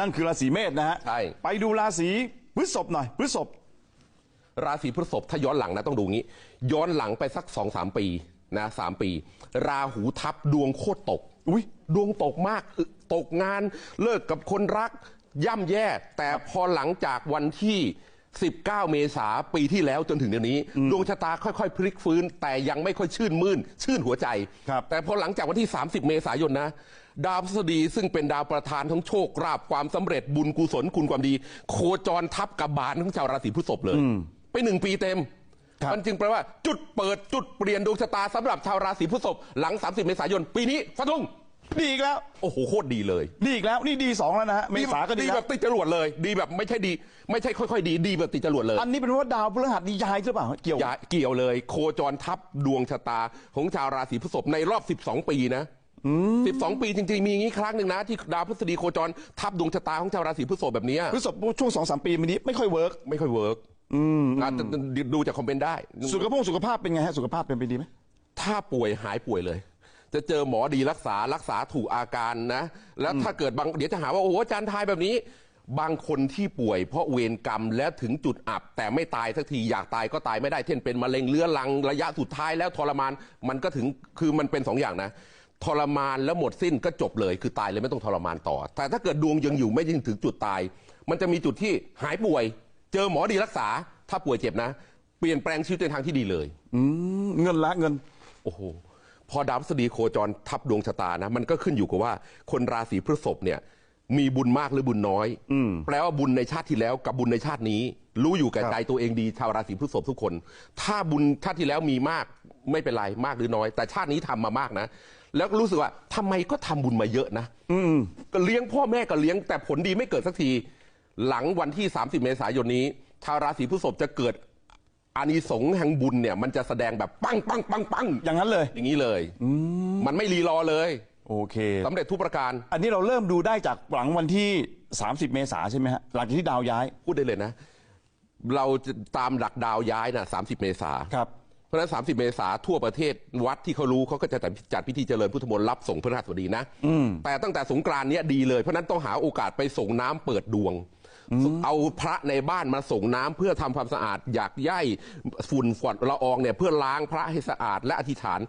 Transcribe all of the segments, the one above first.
นั่นคือราศีเมษนะฮะใช่ ไปดูราศีพฤษภหน่อยพฤษภ ราศีพฤษภถ้าย้อนหลังนะต้องดูงี้ ย้อนหลังไปสักสองสามปีนะสามปี ราหูทับดวงโคตรตกอุ้ยดวงตกมากอึตกงานเลิกกับคนรัก ย่ำแย่ แต่พอหลังจากวันที่ 19 เมษาปีที่แล้วจนถึงเดี๋ยวนี้ ดวงชะตาค่อยๆ พลิกฟื้น แต่ยังไม่ค่อยชื่นมื่น ชื่นหัวใจ ครับ แต่พอหลังจากวันที่ 30 เมษายนนะ ดาวพฤษฎีซึ่งเป็นดาวประธานทั้งโชคราบความสำเร็จบุญกุศลคุณความดี โคจรทับกับบานของชาวราศีพฤษภเลย ไปหนึ่งปีเต็ม ครับ มันจึงแปลว่าจุดเปิดจุดเปลี่ยนดวงชะตาสำหรับชาวราศีพฤษภหลัง 30 เมษายน ปีนี้ฟันธง ดีอีกแล้ว โอ้โหโคตรดีเลยดีอีกแล้ว นี่ดีสองแล้วนะฮะเมษาก็ดีดีแล้แบวบติดจรวดเลย ดีแบบไม่ใช่ดี ไม่ใช่ค่อยๆ ดีดีแบบติดจรวดเลย อันนี้เป็นเพราะว่าดาวพฤหัสนี่ย้ายหรือเปล่า เกี่ยว อย่าเกี่ยวเลยโคจรทับดวงชะตาของชาวราศีพฤษภในรอบ 12 ปีนะ12 ปีจริงๆ มีอย่างนี้ครั้งหนึ่งนะ ที่ดาวพฤษฎีโคจรทับดวงชะตาของชาวราศีพฤษภแบบเนี้ยพฤษภช่วงสองสามปีมานี้ไม่ค่อยเวิร์กไม่ค่อยเวิร์กอาจจะดูจากคอมเมนต์ได้ สุขภาพสุขภาพเป็นไงฮะสุขภาพเป็นไปดีไหมถ้าป่วยหายป่วยเลย จะเจอหมอดีรักษารักษาถูกอาการนะ แล้วถ้าเกิดบางเดี๋ยวจะหาว่าโอ้โหอาจารย์ทายแบบนี้ บางคนที่ป่วยเพราะเวรกรรมและถึงจุดอับ แต่ไม่ตายสักทีอยากตายก็ตายไม่ได้เช่นเป็นมะเร็งเรื้อรังระยะสุดท้ายแล้วทรมานมันก็ถึงคือมันเป็นสองอย่างนะทรมานแล้วหมดสิ้นก็จบเลย คือตายเลยไม่ต้องทรมานต่อ แต่ถ้าเกิดดวงยังอยู่ไม่ยังถึงจุดตาย มันจะมีจุดที่หายป่วย เจอหมอดีรักษา ถ้าป่วยเจ็บนะ เปลี่ยนแปลงชีวิตในทางที่ดีเลย อืมเงินละเงิน โอ้โห พอดาวพฤษฎีโคจรทับดวงชะตานะมันก็ขึ้นอยู่กับว่าคนราศีพฤษภเนี่ยมีบุญมากหรือบุญน้อย แปลว่าบุญในชาติที่แล้วกับบุญในชาตินี้ รู้อยู่แก่ครับใจตัวเองดี ชาวราศีพฤษภทุกคน ถ้าบุญชาติที่แล้วมีมากไม่เป็นไรมากหรือน้อย แต่ชาตินี้ทำมามากนะ แล้วรู้สึกว่าทำไมก็ทำบุญมาเยอะนะ อืมก็เลี้ยงพ่อแม่ก็เลี้ยงแต่ผลดีไม่เกิดสักที หลังวันที่ 30 เมษายนนี้ ชาวราศีพฤษภจะเกิด อานิสงส์แห่งบุญเนี่ยมันจะแสดงแบบปังปังปังปังอย่างนั้นเลย อย่างนี้เลยมันไม่รีรอเลยโอเคสำเร็จทุกประการ อันนี้เราเริ่มดูได้จากหลังวันที่ 30 เมษาใช่ไหมฮะหลังจากที่ดาวย้ายพูดได้เลยนะ เราจะตามหลักดาวย้ายนะ30 เมษาครับเพราะฉะนั้น 30 เมษาทั่วประเทศวัดที่เขารู้เขาก็จะจัดพิธีเจริญพุทธมนต์รับส่งพระราชสวัสดีนะแต่ตั้งแต่สงกรานต์เนี้ยดีเลยเพราะฉะนั้นต้องหาโอกาสไปส่งน้ำเปิดดวง เอาพระในบ้านมาส่งน้ำเพื่อทำความสะอาดอยากย่ายฝุ่นฝอดละอองเนี่ยเพื่อล้างพระให้สะอาดและอธิษฐาน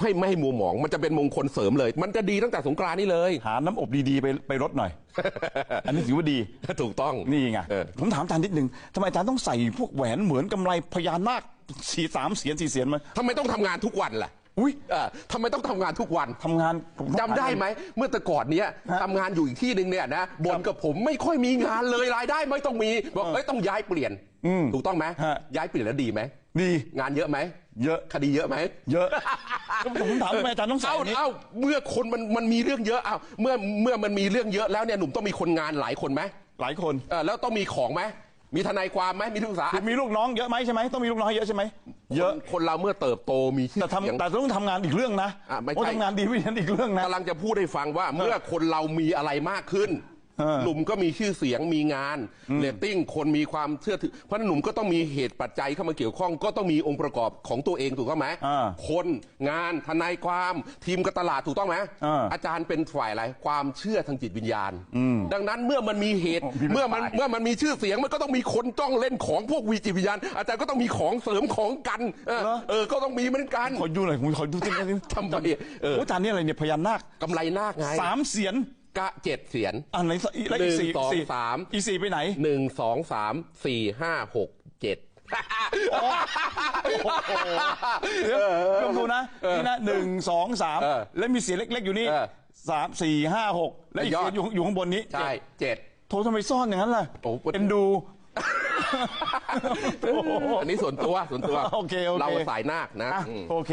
ให้ไม่ให้มัวหมองมันจะเป็นมงคลเสริมเลย มันจะดีตั้งแต่สงกรานต์นี่เลย หาน้ำอบดีๆไปไปรดหน่อย อันนี้ถือว่าดีถูกต้องนี่ไงเออผมถามอาจารย์นิดนึงทำไมอาจารย์ต้องใส่พวกแหวนเหมือนกำไรพญานาคสีสามเสียนสี่เสียนมาทำไมต้องทำงานทุกวันล่ะ อุ้ยเออทำไมต้องทำงานทุกวันทำงานผมต้องจำได้ไหม เมื่อแต่ก่อนเนี้ยฮะทำงานอยู่อีกที่หนึ่งเนี่ยนะบนกับผมไม่ค่อยมีงานเลยรายได้ไม่ต้องมีบอกเอ้ยต้องย้ายเปลี่ยนอืมถูกต้องไหมฮะ ย้ายเปลี่ยนแล้วดีไหมดีงานเยอะไหมเยอะคดีเยอะไหม เยอะ ผมถามทำไมอาจารย์ต้องใส่เอ้าอันนี้ เอ้าเมื่อคนมันมันมีเรื่องเยอะเอ้าเมื่อเมื่อมันมีเรื่องเยอะแล้วเนี่ยหนุ่มต้องมีคนงานหลายคนไหมหลายคนเออแล้วต้องมีของไหมมีทนายความไหมมีที่ปรึกษามีลูกน้องเยอะไหมใช่ไหมต้องมีลูกน้องเยอะใช่ไหม เยอะ คนคนเราเมื่อเติบโตมีชื่อแต่เสียง ทำแต่ต้องทำงานอีกเรื่องนะอะไม่ใช่โอ้ทำงานดีไม่ใช่อีกเรื่องนะ กำลังจะพูดให้ฟังว่าเมื่อคนเรามีอะไรมากขึ้น เออ หนุ่มก็มีชื่อเสียงมีงานเรตติ้งคนมีความเชื่อถือเพราะฉะนั้นหนุ่มก็ต้องมีเหตุปัจจัยเข้ามาเกี่ยวข้อง ก็ต้องมีองค์ประกอบของตัวเองถูกต้องไหมอ่าคนงานทนายความทีมการตลาดถูกต้องไหมอ่าอาจารย์เป็นฝ่ายอะไรความเชื่อทางจิตวิญญาณ ดังนั้นเมื่อมันมีเหตุโอ้มีเมื่อมันฝ่ายเมื่อมันมีชื่อเสียงมันก็ต้องมีคนจ้องเล่นของพวกวีจิตวิญญาณ อาจารย์ก็ต้องมีของเสริมของกันเออเออก็ต้องมีเหมือนกัน ขอดูหน่อยผมขอดูที่นี่ทำไมเออโอ้อาจารย์นี่อะไรเนี่ยพญานาคกำไรนาคไง สามเสียน กะเจ็ดเสียนอันไหนอีแล้วอีกสี่หนึ่งสองสี่สามอีสี่ไปไหน หนึ่งสองสามสี่ห้าหกเจ็ด เดี๋ยวลองดูนะนี่นะหนึ่งสองสามเออแล้วมีเสียงเล็ก ๆ อยู่นี่เออสามสี่ห้าหกแล้วอีกยอดเสียงอยู่อยู่ข้างบนนี้ใช่เจ็ด โทรทำไมซ่อนอย่างนั้นล่ะโอ้โห เอ็นดู อันนี้ส่วนตัวส่วนตัวโอเคโอเค เราสายนาคนะอะอืม โอเค